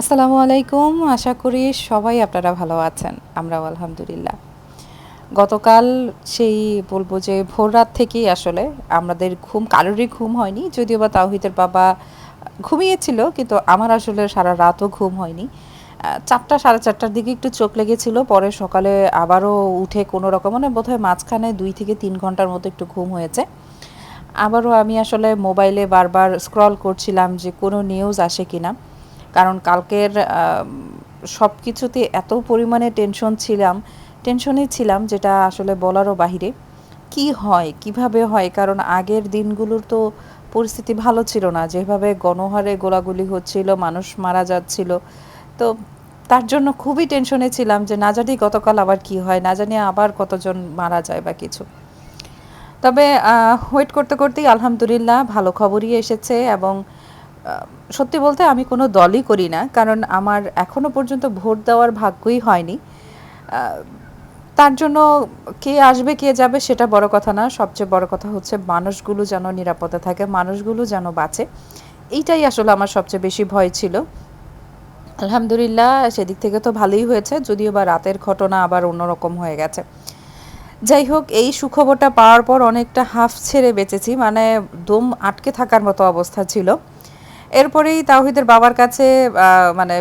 আসসালামু আলাইকুম। আশা করি সবাই আপনারা ভালো আছেন। আমরাও আলহামদুলিল্লাহ। গতকাল সেই বলব যে ভোর রাত থেকেই আসলে আমাদের ঘুম, কারোরই ঘুম হয়নি। যদিও বা তাওহিদের বাবা ঘুমিয়েছিল, কিন্তু আমার আসলে সারা রাতও ঘুম হয়নি। চারটা, সাড়ে চারটার দিকে একটু চোখ লেগেছিল, পরে সকালে আবারও উঠে কোনো রকম মানে বোধহয় মাঝখানে দুই থেকে তিন ঘণ্টার মতো একটু ঘুম হয়েছে। আবারও আমি আসলে মোবাইলে বারবার স্ক্রল করছিলাম যে কোনো নিউজ আসে কিনা। কারণ কালকের সব কিছুতে এত পরিমাণে টেনশন ছিলাম টেনশনে ছিলাম যেটা আসলে বলারও বাহিরে। কি হয়, কীভাবে হয়? কারণ আগের দিনগুলোর তো পরিস্থিতি ভালো ছিল না। যেভাবে গণহারে গোলাগুলি হচ্ছিল, মানুষ মারা যাচ্ছিল। তো তার জন্য খুবই টেনশনে ছিলাম যে না জানি গতকাল আবার কি হয়, না জানি আবার কতজন মারা যায় বা কিছু। তবে ওয়েট করতে করতেই আলহামদুলিল্লাহ ভালো খবরই এসেছে এবং সত্যি বলতে আমি কোনো দলই করি না, কারণ আমার এখনও পর্যন্ত ভোট দেওয়ার ভাগ্যই হয়নি। তার জন্য কে আসবে, কে যাবে সেটা বড় কথা না, সবচেয়ে বড় কথা হচ্ছে মানুষগুলো যেন নিরাপদে থাকে, মানুষগুলো যেন বাঁচে। এইটাই আসলে আমার সবচেয়ে বেশি ভয় ছিল। আলহামদুলিল্লাহ সেদিক থেকে তো ভালোই হয়েছে, যদিও বা রাতের ঘটনা আবার অন্যরকম হয়ে গেছে। যাই হোক, এই সুখবরটা পাওয়ার পর অনেকটা হাফ ছেড়ে বেঁচেছি মানে দম আটকে থাকার মতো অবস্থা ছিল। এরপরেই তাওহিদের বাবার কাছে মানে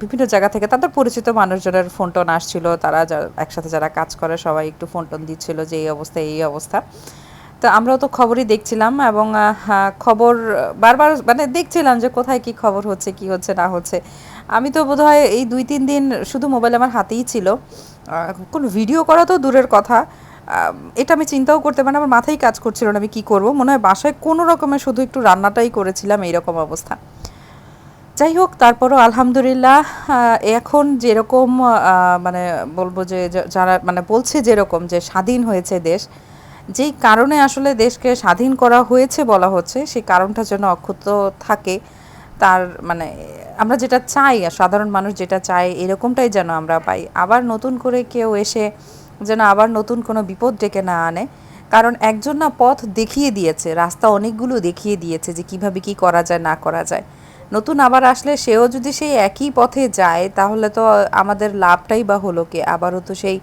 বিভিন্ন জায়গা থেকে তাদের পরিচিত মানুষজনের ফোন টোন আসছিল। তারা একসাথে যারা কাজ করে সবাই একটু ফোন টোন দিচ্ছিল যে এই অবস্থা এই অবস্থা। তো আমরাও তো খবরই দেখছিলাম এবং হ্যাঁ, খবর বারবার মানে দেখছিলাম যে কোথায় কি খবর হচ্ছে কি হচ্ছে না হচ্ছে। আমি তো বোধহয় এই দুই তিন দিন শুধু মোবাইল আমার হাতেই ছিল। কোনো ভিডিও করা তো দূরের কথা। এটা আমি চিন্তাও করতে পারি আমার মাথায় কাজ করছিল না আমি কি করব। মনে হয় বাসায় কোনো রকমের শুধু একটু রান্নাটাই করেছিলাম, এইরকম অবস্থা। যাই হোক, তারপরও আলহামদুলিল্লাহ এখন যেরকম মানে বলব যে যারা মানে বলছে যেরকম যে স্বাধীন হয়েছে দেশ, যেই কারণে আসলে দেশকে স্বাধীন করা হয়েছে বলা হচ্ছে, সেই কারণটা যেন অক্ষুণ্ণ থাকে, তার মানে আমরা যেটা চাই সাধারণ মানুষ যেটা চায়, এরকমটাই যেন আমরা পাই। আবার নতুন করে কেউ এসে যেন আবার নতুন কোনো বিপদ ডেকে না আনে। কারণ একজন না পথ দেখিয়ে দিয়েছে, রাস্তা অনেকগুলো দেখিয়ে দিয়েছে যে কীভাবে কি করা যায়, না করা যায়। নতুন আবার আসলে সেও যদি সেই একই পথে যায়, তাহলে তো আমাদের লাভটাই বা হলো কি? আবারও তো সেই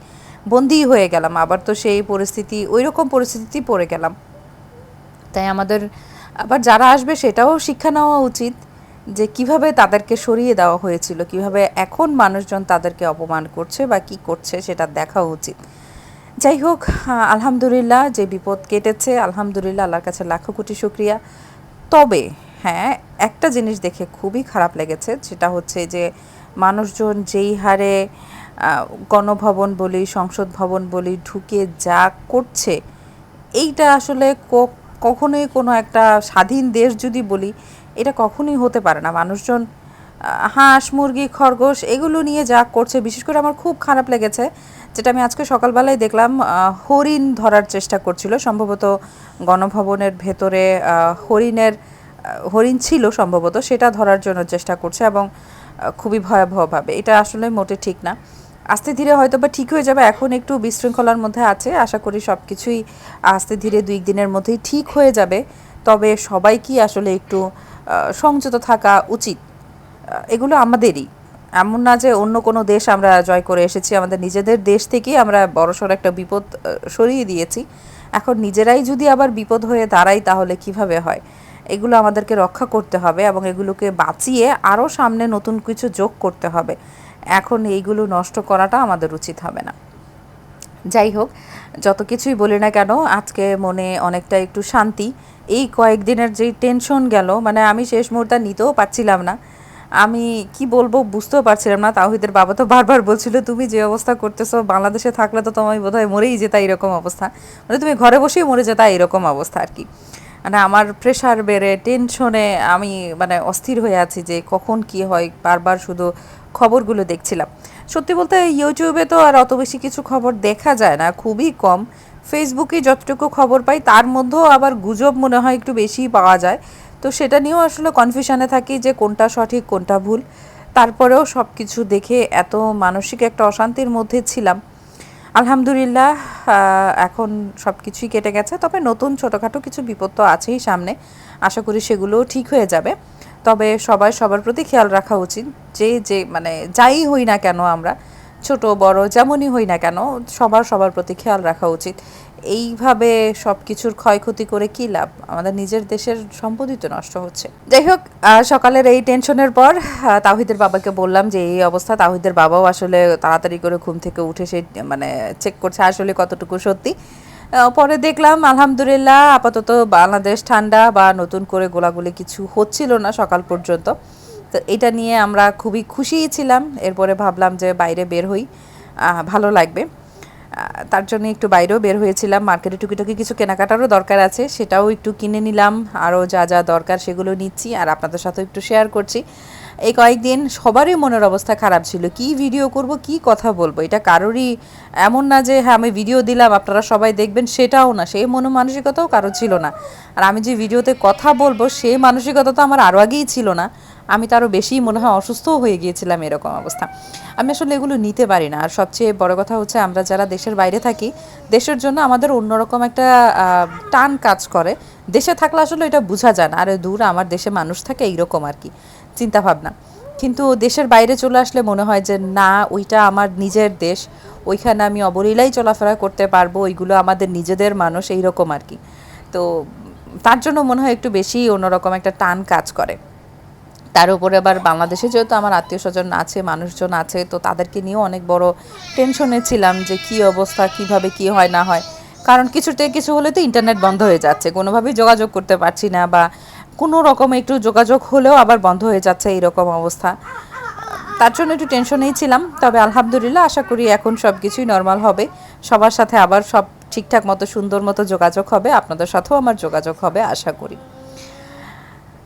বন্দি হয়ে গেলাম, আবার তো সেই পরিস্থিতি ওই রকম পরিস্থিতি পড়ে গেলাম। তাই আমাদের, আবার যারা আসবে সেটাও শিক্ষা নেওয়া উচিত। যে কীভাবে তাদেরকে সরিয়ে দেওয়া হয়েছিল, কীভাবে এখন মানুষজন তাদেরকে অপমান করছে বা কি করছে সেটা দেখা উচিত। যাই হোক আলহামদুলিল্লাহ যে বিপদ কেটেছে, আলহামদুলিল্লাহ আল্লাহর কাছে লাখো কোটি শুক্রিয়া। তবে হ্যাঁ একটা জিনিস দেখে খুবই খারাপ লেগেছে, সেটা হচ্ছে যে মানুষজন যেই হারে গণভবন বলি, সংসদ ভবন বলি ঢুকে যা করছে, এইটা আসলে কখনোই কোনো একটা স্বাধীন দেশ যদি বলি এটা কখনোই হতে পারে না। মানুষজন হাঁস, মুরগি, খরগোশ এগুলো নিয়ে যা করছে, বিশেষ করে আমার খুব খারাপ লেগেছে, যেটা আমি আজকে সকালবেলায় দেখলাম হরিণ ধরার চেষ্টা করছিল। সম্ভবত গণভবনের ভেতরে হরিণের হরিণ ছিল সম্ভবত, সেটা ধরার জন্য চেষ্টা করছে এবং খুবই ভয়াবহভাবে। এটা আসলে মোটে ঠিক না। আস্তে ধীরে হয়তো বা ঠিক হয়ে যাবে, এখন একটু বিশৃঙ্খলার মধ্যে আছে। আশা করি সব কিছুই আস্তে ধীরে দুই দিনের মধ্যেই ঠিক হয়ে যাবে। তবে সবাই কি আসলে একটু সংযত থাকা উচিত। এগুলো আমাদেরই। এমন না যে অন্য কোনো দেশ আমরা জয় করে এসেছি, আমাদের নিজেদের দেশ থেকেই আমরা বড়সড় একটা বিপদ সরিয়ে দিয়েছি। এখন নিজেরাই যদি আবার বিপদ হয়ে দাঁড়াই তাহলে কীভাবে হয়? এগুলো আমাদেরকে রক্ষা করতে হবে এবং এগুলোকে বাঁচিয়ে আরও সামনে নতুন কিছু যোগ করতে হবে। এখন এইগুলো নষ্ট করাটা আমাদের উচিত হবে না। যাই হোক, যত কিছুই বলি না কেন, আজকে মনে অনেকটা একটু শান্তি। এই কয়েকদিনের যেই টেনশন গেল মানে আমি শেষ মুহূর্তে নিতেও পারছিলাম না। আমি কি বলব বুঝতেও পারছিলাম না, তাওহিদের বাবা তো বারবার বলছিল, তুমি যে অবস্থা করতেছো, বাংলাদেশে থাকলে তো তোমায় বোধহয় মরেই যেতা এরকম অবস্থা। মানে তুমি ঘরে বসেই মরে যেতা এরকম অবস্থা আর কি। মানে আমার প্রেশার বেড়ে টেনশনে আমি মানে অস্থির হয়ে আছি যে কখন কি হয়, বারবার শুধু খবরগুলো দেখছিলাম। সত্যি বলতে ইউটিউবে তো আর অত বেশি কিছু খবর দেখা যায় না, খুবই কম। ফেসবুকে যতটুকু খবর পাই, তার মধ্যেও আবার গুজব মনে হয় একটু বেশিই পাওয়া যায়। তো সেটা নিয়েও আসলে কনফিউশনে থাকি যে কোনটা সঠিক, কোনটা ভুল। তারপরেও সব কিছু দেখে এত মানসিক একটা অশান্তির মধ্যে ছিলাম। আলহামদুলিল্লাহ এখন সব কিছুই কেটে গেছে। তবে নতুন ছোটোখাটো কিছু বিপদ তো আছেই সামনে। আশা করি সেগুলোও ঠিক হয়ে যাবে। তবে সবাই সবার প্রতি খেয়াল রাখা উচিত যে যে মানে যাই হই না কেন আমরা, ছোট, বড়, যেমনই হই না কেন, সবার সবার প্রতি খেয়াল রাখা উচিত। এইভাবে সব কিছুর ক্ষয়ক্ষতি করে কী লাভ? আমাদের নিজের দেশের সম্পত্তি তো নষ্ট হচ্ছে। যাই হোক সকালের এই টেনশনের পর তাহিদের বাবাকে বললাম যে, এই অবস্থা। তাহিদের বাবাও আসলে তাড়াতাড়ি করে ঘুম থেকে উঠে সে মানে চেক করছে আসলে কতটুকু সত্যি। পরে দেখলাম, আলহামদুলিল্লাহ, আপাতত বাংলাদেশ ঠান্ডা বা নতুন করে গোলাগুলি কিছু হচ্ছিল না সকাল পর্যন্ত। তো এটা নিয়ে আমরা খুবই খুশিই ছিলাম। এরপরে ভাবলাম যে বাইরে বের হই ভালো লাগবে। তার জন্য একটু বাইরেও বের হয়েছিলাম। মার্কেটে টুকিটাকি কিছু কেনাকাটারও দরকার আছে, সেটাও একটু কিনে নিলাম। আরও যা যা দরকার সেগুলো নিচ্ছি। আর আপনাদের সাথে একটু শেয়ার করছি। এই কয়েকদিন সবারই মনের অবস্থা খারাপ ছিল। কি ভিডিও করব, কি কথা বলব? এটা কারোরই এমন না যে হ্যাঁ আমি ভিডিও দিলাম, আপনারা সবাই দেখবেন, সেটাও না। সেই মন মানসিকতাও কারও ছিল না। আর আমি যে ভিডিওতে কথা বলব, সেই মানসিকতা তো আমার আরও আগেই ছিল না। আমি তো আরও বেশি মনে হয় অসুস্থও হয়ে গিয়েছিলাম এরকম অবস্থা। আমি আসলে এগুলো নিতে পারি না। আর সবচেয়ে বড় কথা হচ্ছে আমরা যারা দেশের বাইরে থাকি, দেশের জন্য আমাদের অন্যরকম একটা টান কাজ করে। দেশে থাকলে আসলে এটা বোঝা যায় না। আরে দূর, আমার দেশে মানুষ থাকে এইরকম আর কি। চিন্তা ভাবনা। কিন্তু দেশের বাইরে চলে আসলে মনে হয় যে, না, ওইটা আমার নিজের দেশ। ওইখানে আমি অবলীলাই চলাফেরা করতে পারব। ওইগুলো আমাদের নিজেদের মানুষ, এইরকম আর কি। তো তার জন্য মনে হয় একটু বেশি অন্যরকম একটা টান কাজ করে। তার উপরে আবার বাংলাদেশে যেহেতু আমার আত্মীয় স্বজন আছে, মানুষজন আছে, তো তাদেরকে নিয়েও অনেক বড় টেনশনে ছিলাম যে কি অবস্থা, কীভাবে কি হয়, না হয়। কারণ কিছুতে কিছু হলে তো ইন্টারনেট বন্ধ হয়ে যাচ্ছে। কোনোভাবেই যোগাযোগ করতে পারছি না বা কোনো রকম একটু যোগাযোগ হলেও আবার বন্ধ হয়ে যাচ্ছে এইরকম অবস্থা। তার জন্য একটু টেনশনেই ছিলাম। তবে আলহামদুলিল্লাহ আশা করি এখন সব কিছুই নর্মাল হবে। সবার সাথে আবার সব ঠিকঠাক মতো, সুন্দর মতো যোগাযোগ হবে। আপনাদের সাথেও আমার যোগাযোগ হবে, আশা করি।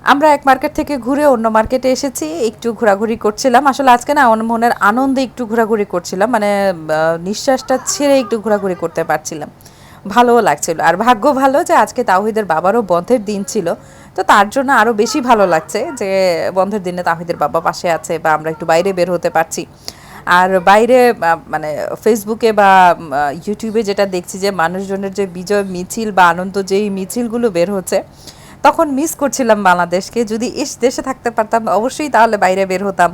আমরা এক মার্কেট থেকে ঘুরে অন্য মার্কেটে এসেছি, একটু ঘোরাঘুরি করছিলাম। আসলে আজকে না, আমার মনের আনন্দে একটু ঘোরাঘুরি করছিলাম মানে নিঃশ্বাসটা ছেড়ে একটু ঘোরাঘুরি করতে পারছিলাম। ভালোও লাগছিল। আর ভাগ্য ভালো যে, আজকে তাহিদের বাবারও বন্ধের দিন ছিল। তো তার জন্য আরও বেশি ভালো লাগছে যে, বন্ধের দিনে তাহিদের বাবা পাশে আছে বা আমরা একটু বাইরে বের হতে পারছি। আর বাইরে মানে ফেসবুকে বা ইউটিউবে যেটা দেখছি যে, মানুষজনের যে বিজয় মিছিল বা আনন্দ যেই মিছিলগুলো বের হচ্ছে তখন মিস করছিলাম বাংলাদেশকে। যদি এস দেশে থাকতে পারতাম, অবশ্যই তাহলে বাইরে বের হতাম।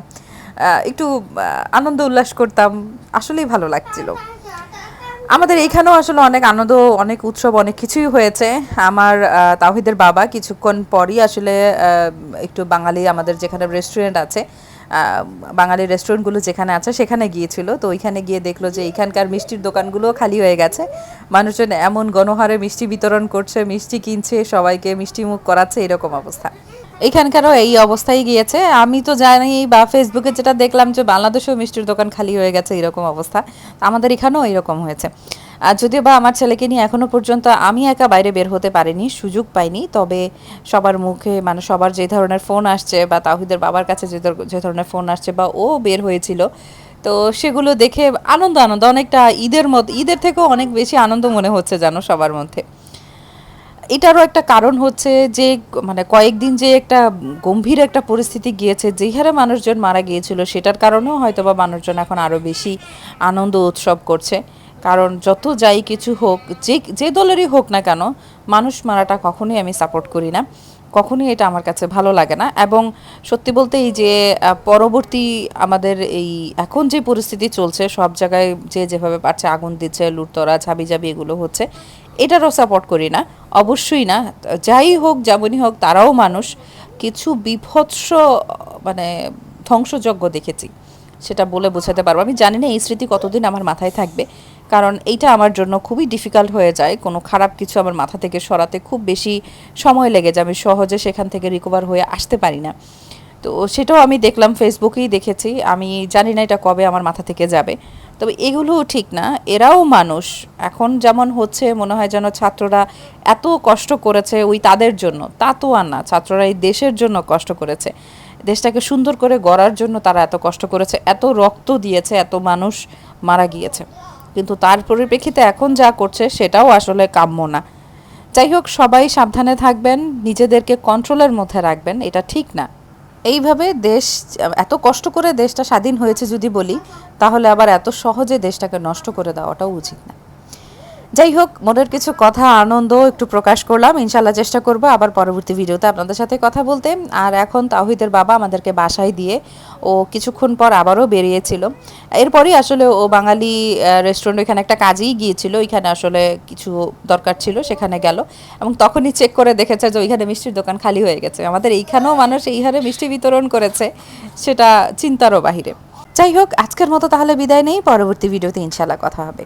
একটু আনন্দ উল্লাস করতাম। আসলেই ভালো লাগছিল। আমাদের এখানেও আসলে অনেক আনন্দ, অনেক উৎসব, অনেক কিছুই হয়েছে। আমার তাহিদের বাবা কিছুক্ষণ পরই আসলে একটু বাঙালি আমাদের যেখানে রেস্টুরেন্ট আছে বাঙালি রেস্টুরেন্টগুলো যেখানে আছে সেখানে গিয়েছিল। তো ওইখানে গিয়ে দেখল যে এইখানকার মিষ্টির দোকানগুলো খালি হয়ে গেছে। মানুষজন এমন গণহারে মিষ্টি বিতরণ করছে, মিষ্টি কিনছে, সবাইকে মিষ্টি মুখ করাচ্ছে, এরকম অবস্থা। এখানকারও এই অবস্থায় গিয়েছে। আমি তো জানি বা ফেসবুকে যেটা দেখলাম যে বাংলাদেশেও মিষ্টির দোকান খালি হয়ে গেছে, এরকম অবস্থা। আমাদের এখানেও এরকম হয়েছে। আর যদিও বা আমার ছেলেকে নিয়ে এখনও পর্যন্ত আমি একা বাইরে বের হতে পারিনি, সুযোগ পাইনি, তবে সবার মুখে মানে সবার যে ধরনের ফোন আসছে বা তাহিদের বাবার কাছে যে যে ধরনের ফোন আসছে বা ও বের হয়েছিল, তো সেগুলো দেখে আনন্দ আনন্দ, অনেকটা ঈদের মতো, ঈদের থেকেও অনেক বেশি আনন্দ মনে হচ্ছে জানো সবার মধ্যে। এটারও একটা কারণ হচ্ছে যে মানে কয়েকদিন যে একটা গম্ভীর একটা পরিস্থিতি গিয়েছে যেই হারে মানুষজন মারা গিয়েছিল, সেটার কারণেও হয়তো বা মানুষজন এখন আরও বেশি আনন্দ উৎসব করছে। কারণ যত যাই কিছু হোক, যে যে দলেরই হোক না কেন, মানুষ মারাটা কখনোই আমি সাপোর্ট করি না। কখনোই এটা আমার কাছে ভালো লাগে না। এবং সত্যি বলতে এই যে পরবর্তী আমাদের এই এখন যে পরিস্থিতি চলছে, সব জায়গায় যে যেভাবে পারছে আগুন দিচ্ছে, লুটতরা ঝাবিঝাবি এগুলো হচ্ছে, এটারও সাপোর্ট করি না। অবশ্যই না, যাই হোক, যেমনই হোক, তারাও মানুষ। কিছু বিভৎস মানে ধ্বংসযজ্ঞ দেখেছি, সেটা বলে বোঝাতে পারব। আমি জানি না এই স্মৃতি কতদিন আমার মাথায় থাকবে। কারণ এইটা আমার জন্য খুবই ডিফিকাল্ট হয়ে যায়। কোনো খারাপ কিছু আমার মাথা থেকে সরাতে খুব বেশি সময় লেগে যায়। আমি সহজে সেখান থেকে রিকভার হয়ে আসতে পারি না। তো সেটাও আমি দেখলাম ফেসবুকেই দেখেছি। আমি জানি না এটা কবে আমার মাথা থেকে যাবে। তবে এগুলোও ঠিক না। এরাও মানুষ। এখন যেমন হচ্ছে, মনে হয় যেন ছাত্ররা এত কষ্ট করেছে ওই তাদের জন্য। তা তো আর না। ছাত্ররা এই দেশের জন্য কষ্ট করেছে। দেশটাকে সুন্দর করে গড়ার জন্য তারা এত কষ্ট করেছে। এত রক্ত দিয়েছে, এত মানুষ মারা গিয়েছে। কিন্তু তার পরিপ্রেক্ষিতে এখন যা করছে সেটাও আসলে কাম্য না। যাই হোক, সবাই সাবধানে থাকবেন, নিজেদেরকে কন্ট্রোলের মধ্যে রাখবেন, এটা ঠিক না। এইভাবে দেশ, এত কষ্ট করে দেশটা স্বাধীন হয়েছে যদি বলি, তাহলে আবার এত সহজে দেশটাকে নষ্ট করে দেওয়াটাও উচিত না। যাই হোক, মনের কিছু কথা, আনন্দ একটু প্রকাশ করলাম। ইনশাল্লাহ চেষ্টা করব আবার পরবর্তী ভিডিওতে আপনাদের সাথে কথা বলতে। আর এখন তাহিদের বাবা আমাদেরকে বাসায় দিয়ে ও কিছুক্ষণ পর আবারও বেরিয়েছিল। এরপরই আসলে ও বাঙালি রেস্টুরেন্ট এখানে একটা কাজেই গিয়েছিল। ওইখানে আসলে কিছু দরকার ছিল, সেখানে গেল। এবং তখনই চেক করে দেখেছে যে ওইখানে মিষ্টির দোকান খালি হয়ে গেছে। আমাদের এইখানেও মানুষ এই হারে মিষ্টি বিতরণ করেছে, সেটা চিন্তারও বাহিরে। যাই হোক, আজকের মতো তাহলে বিদায় নেই। পরবর্তী ভিডিওতে ইনশাল্লাহ কথা হবে।